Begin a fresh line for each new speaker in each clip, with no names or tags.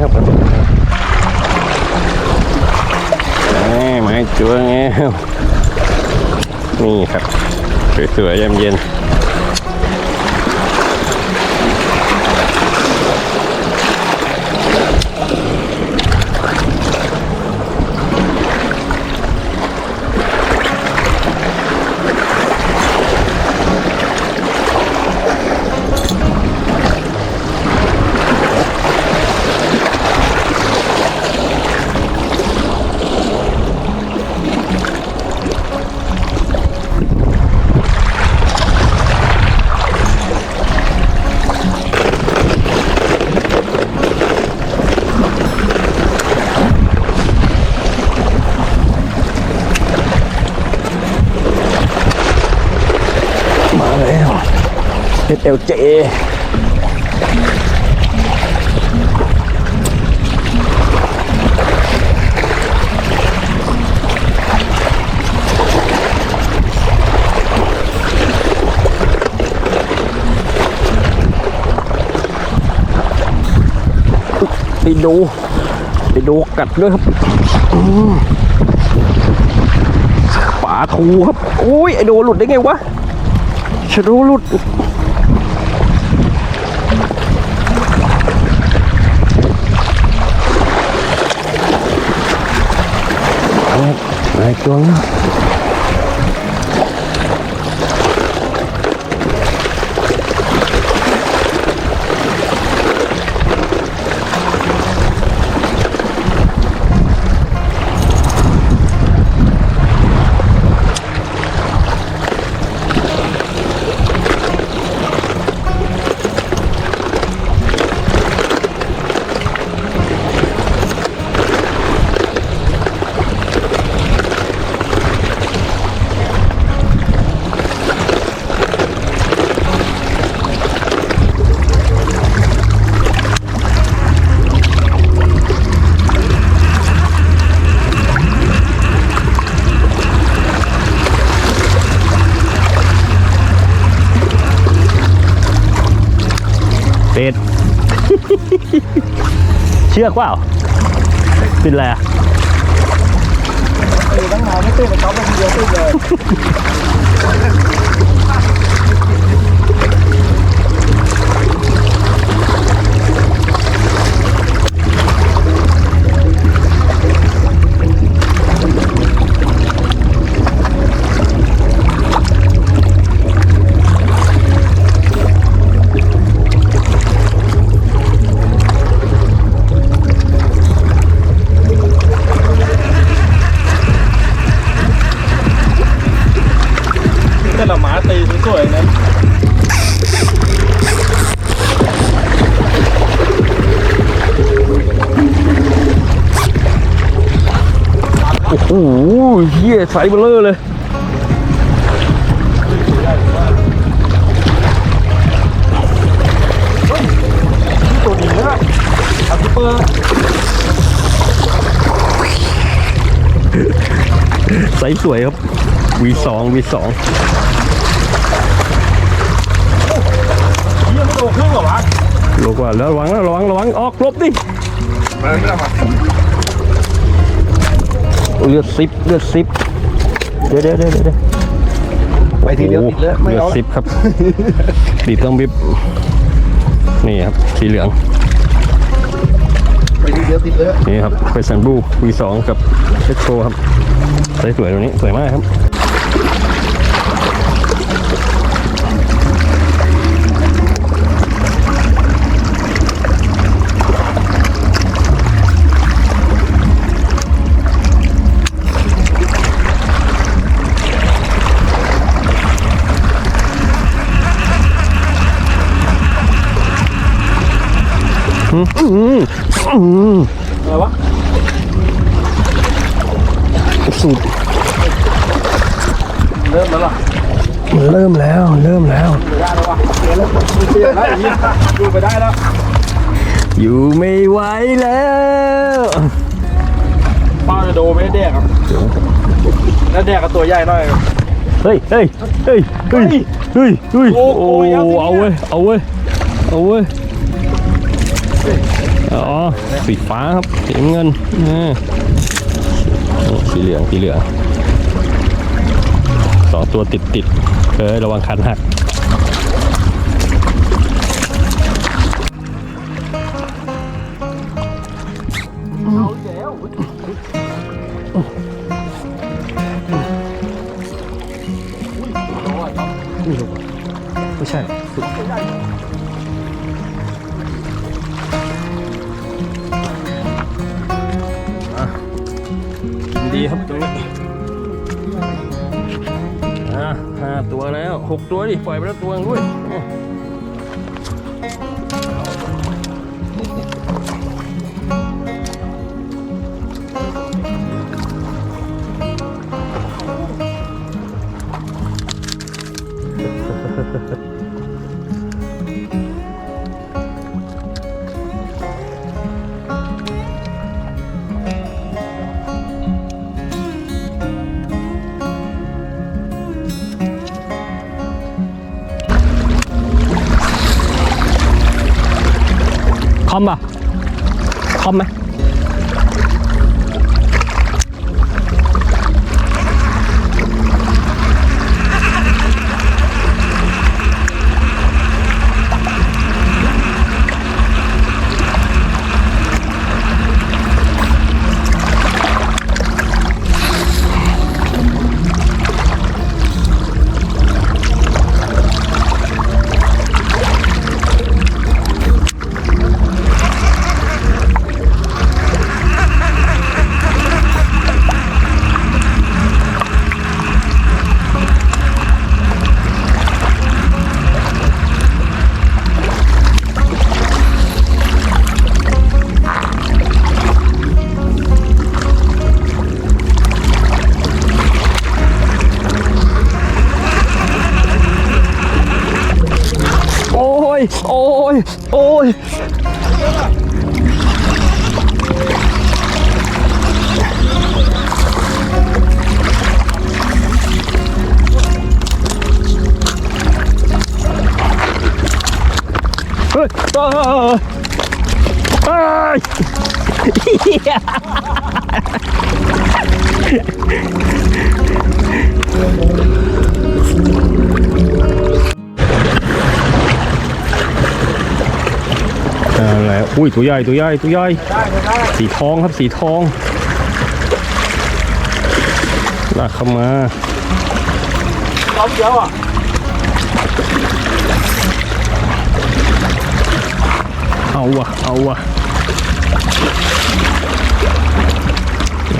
ครับนี่ไม้จัวแง้วนี่ครับสวยๆเย็นๆ ลเจไปดูไปดูกัดด้วยครับปลาทูครับ โอ้ย ไอโดหลุดได้ไงวะชะโดหลุด อะไร อะ ชือกเปล่าเป็นอะไรอะ
ตื่นตั้งนานไม่ตื่นไปช็อปไปทีเดียวตื่นเลย สวยนะ
โอ้โหเฮียไซส์เบลเลอร์เลย
ตัวนี้นะอัลเปอร์
ไซส์สวยครับ V2 V2 กว่าแล้วระวังนะระวังระวังออกหลบดิ
ไม่ไม่ได้มา
เลือดซิปเลือดซิปเดี๋ยวเดี๋ยวเดี๋ยวเดี๋ยว
ไปทีเดียวติดเลยไม่
เลือด
เอา
ซิปครับติดต้องบิบนี่ครับสีเหลือง
ไปทีเดียวติดเลย
นี่ครับเฟซันบู V2 กับเชสโตครับไซส์สวยตรงนี้สวยมากครับ
อะไรวะ
สูตร
เริ่มแล้วล่ะ
เริ่มแล้วเริ่มแล้ว
ไม่ได้แล้ววะเสียแล้วเสียแล้วอย่างนี้ดูไปได้แล้ว
อยู่ไม่ไหวแล้ว
ป้าจะโดไม่ได้แดกครับแล้วแดกกับตัวใหญ่หน่อย
เฮ้ยเฮ้ยเฮ้ยเฮ้ยเฮ้ยเฮ้ย
โอ้
โอ้
โหเอาสิเนี่ย
เอาเว้ยเอาเว้ยเอาเว้ยเอ๋อสีฟ้าครับสีเงินนี่สีเหลืองสีเหลืองสองตัวติดติดเอ้ยระวังคันหักไม่ใช่ ตัวแล้วหกตัวดิปล่อยไปแล้วตัวงด้วย อมไหม โอ้ยโอ้ยเฮ้ยเอ้ยเอ้ยเหี้ยอะไรอุ้ยตัวใหญ่ตัวใหญ่ตัวใหญ่สีทองครับสีทองลากเข้ามา
เอาเดียวอะ
เอาวะเอาวะ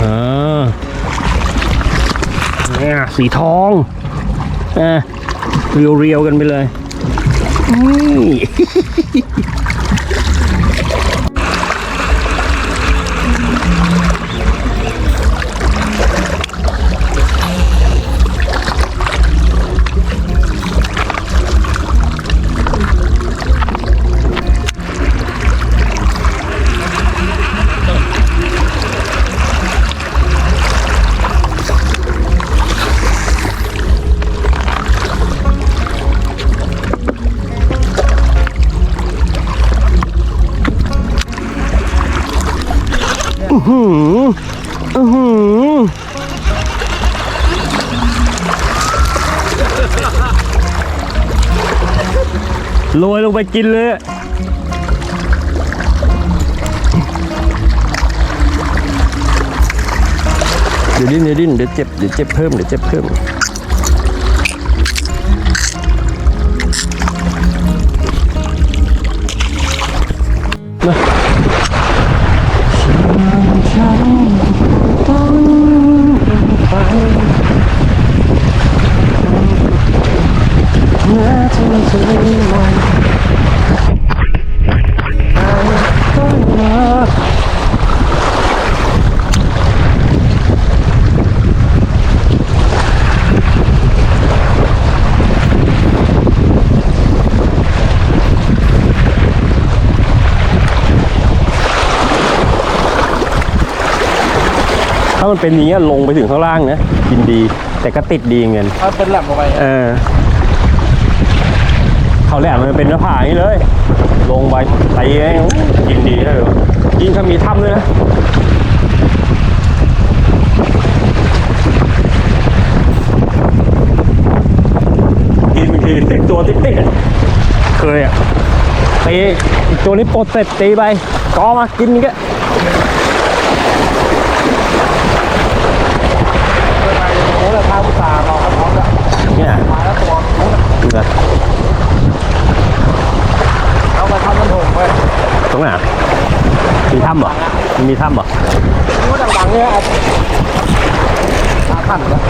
อ่าเนี่ยสีทองอะเรียวเรียวๆกันไปเลยนี่ อื้อหืออือหือโรยลงไปกินเลยเดี๋ยวดิ้นเดี๋ยวดิ้นเดี๋ยวเจ็บเดี๋ยวเจ็บเพิ่มเดี๋ยวเจ็บเพิ่มนะ มันเป็นอย่างเงี้ยลงไปถึงข้างล่างนะกินดี แต่ก็ติดดีเงิน
ถ้าเป็นแหลมลงไป
เออเขาแหลมมันเป็นหน้าผาอย่างนี้เลย ลงไปไต่เองกินดีเลยยิ่งถ้ามีถ้ำด้วยนะกินบางทีติ๊กตัวติ๊กติ๊กอะเคยอะตีอีกตัวนี้ปลดเสร็จตีไปกอมากินนี่ก็
โอ้แต่ทางอุตสาห์เราครับพร้อมแล้ว
เนี่ย
มาแล้วตัวนู้น
ดูนะ
เอามาทำมันถงไป
ตรงไหนอะมีถ้ำเหรอมันมีถ้ำเหรอ
นู้นดังๆเนี่ยอาอาขันแล้ว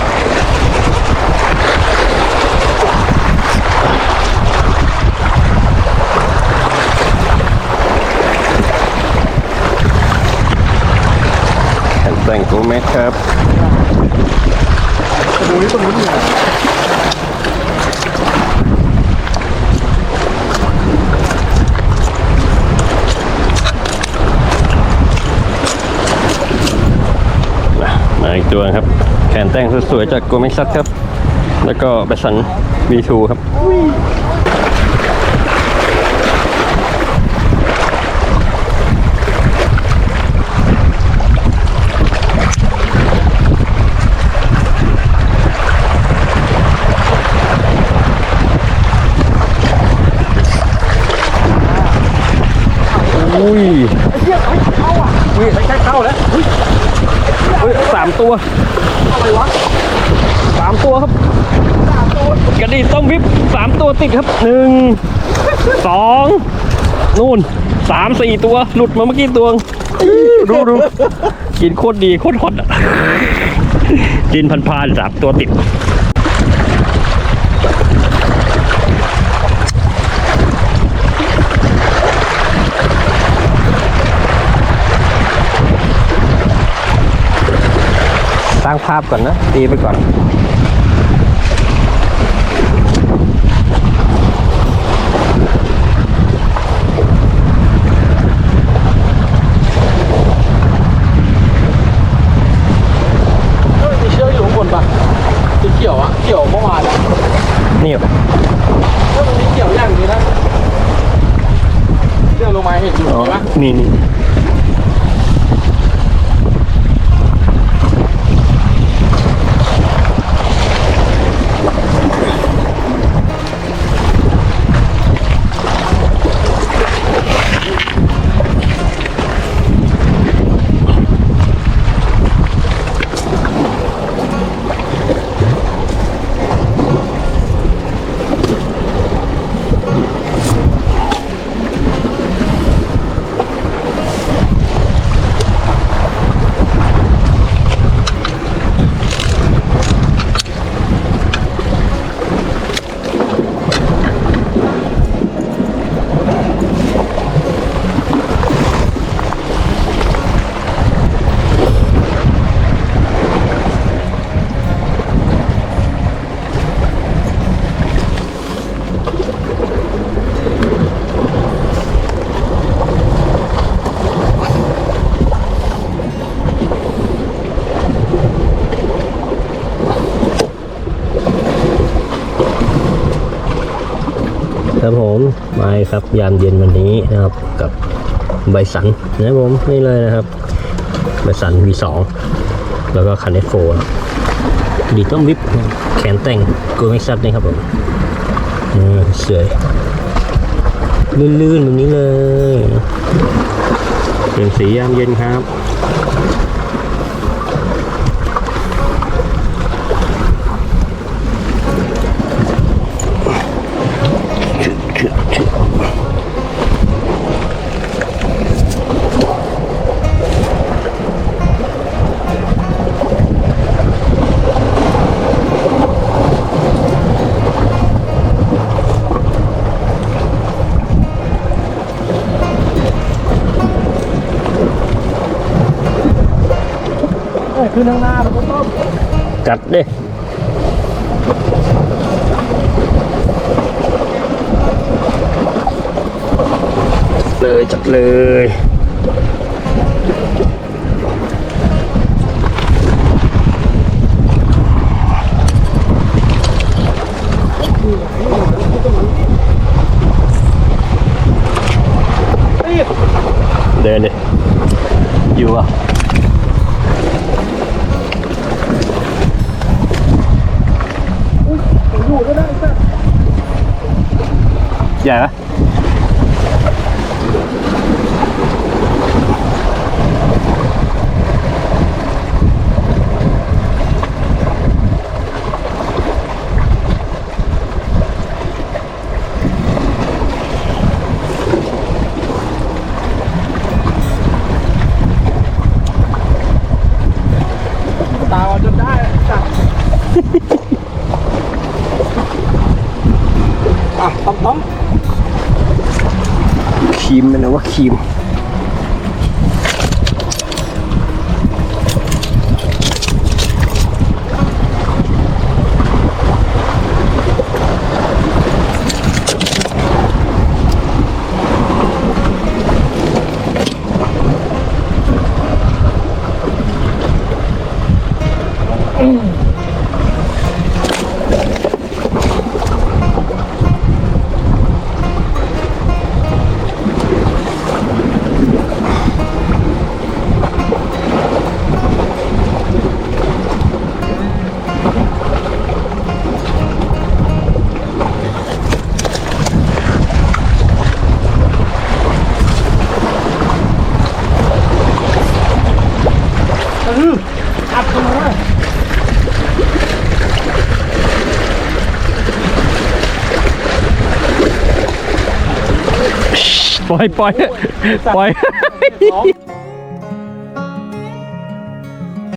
แข่งแต่งกูไหมครับ
โอ้ยตรงนู้นเนี่ย
มาอีกตัวครับ แขนแต่งสวยๆจากโกเมซัตครับ แล้วก็แบสัน V2 ครับ อุ้ย
เฮียเข้าอะอุ้ยไม่ใช่เข้าแล้วอุ้ย
เฮ้ยสาม ตัว
อะไรวะ
สามตัวครับกระดิ่งต้มวิบสามตัวติดครับหนึ่งสองนู่นสามสี่ตัวหลุดมาเมื่อกี้ตัวดูดูกินโคตรดีโคตรฮอตอะกินพันพานๆสามตัวติด สร้าง ภาพก่อนนะ ตีไปก่อน
เฮ้ยมีเชือกอยู่ข้างบนปะสีเขียวอะเขียวเมื่อวานอะ
นี่
ถ้ามันมีเขียวอย่างนี้นะเชือกลงมาเห็นอยู่
อ๋อ
ใช่ปะ
นี่นี่ ครับผมมาครับยามเย็นวันนี้นะครับกับใบสันนะครับผมนี่เลยนะครับใบสัน V2 แล้วก็คันเอฟโฟดีต้มวิปแขนแต่งกูไม่ซัดนี่ครับผมอืมสวยลื่นๆแบบนี้เลยเปลี่ยนสียามเย็นครับ
เอ้ยคือทางหน้าเราก็ต้ม
จัดเด้เลยจัดเลย yeah. Rakim. ป
ล่
อยปล่อยปล่อย